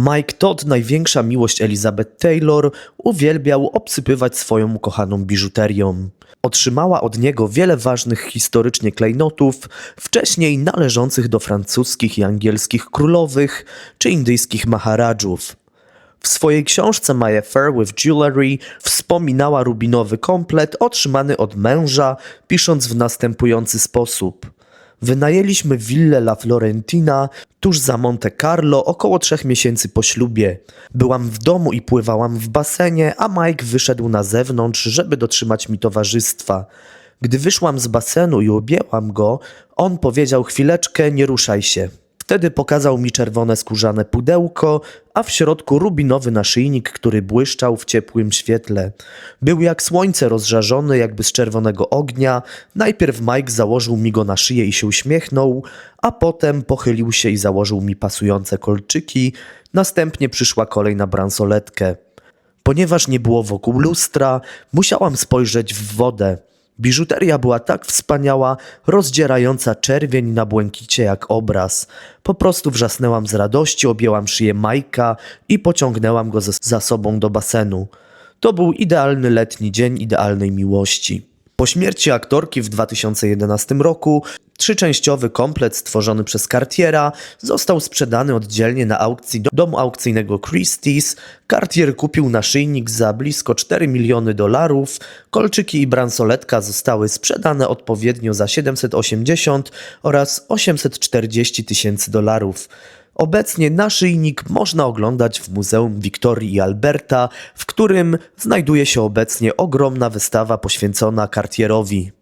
Mike Todd, największa miłość Elizabeth Taylor, uwielbiał obsypywać swoją ukochaną biżuterią. Otrzymała od niego wiele ważnych historycznie klejnotów, wcześniej należących do francuskich i angielskich królowych czy indyjskich maharadżów. W swojej książce My Affair with Jewelry wspominała rubinowy komplet otrzymany od męża, pisząc w następujący sposób. Wynajęliśmy willę La Florentina tuż za Monte Carlo około trzech miesięcy po ślubie. Byłam w domu i pływałam w basenie, a Mike wyszedł na zewnątrz, żeby dotrzymać mi towarzystwa. Gdy wyszłam z basenu i objęłam go, on powiedział chwileczkę, nie ruszaj się. Wtedy pokazał mi czerwone skórzane pudełko, a w środku rubinowy naszyjnik, który błyszczał w ciepłym świetle. Był jak słońce rozżarzony, jakby z czerwonego ognia. Najpierw Mike założył mi go na szyję i się uśmiechnął, a potem pochylił się i założył mi pasujące kolczyki. Następnie przyszła kolej na bransoletkę. Ponieważ nie było wokół lustra, musiałam spojrzeć w wodę. Biżuteria była tak wspaniała, rozdzierająca czerwień na błękicie jak obraz. Po prostu wrzasnęłam z radości, objęłam szyję Majka i pociągnęłam go za sobą do basenu. To był idealny letni dzień idealnej miłości. Po śmierci aktorki w 2011 roku trzyczęściowy komplet stworzony przez Cartiera został sprzedany oddzielnie na aukcji do domu aukcyjnego Christie's. Cartier kupił naszyjnik za blisko 4 miliony dolarów. Kolczyki i bransoletka zostały sprzedane odpowiednio za 780 oraz 840 tysięcy dolarów. Obecnie naszyjnik można oglądać w Muzeum Wiktorii i Alberta, w którym znajduje się obecnie ogromna wystawa poświęcona Cartierowi.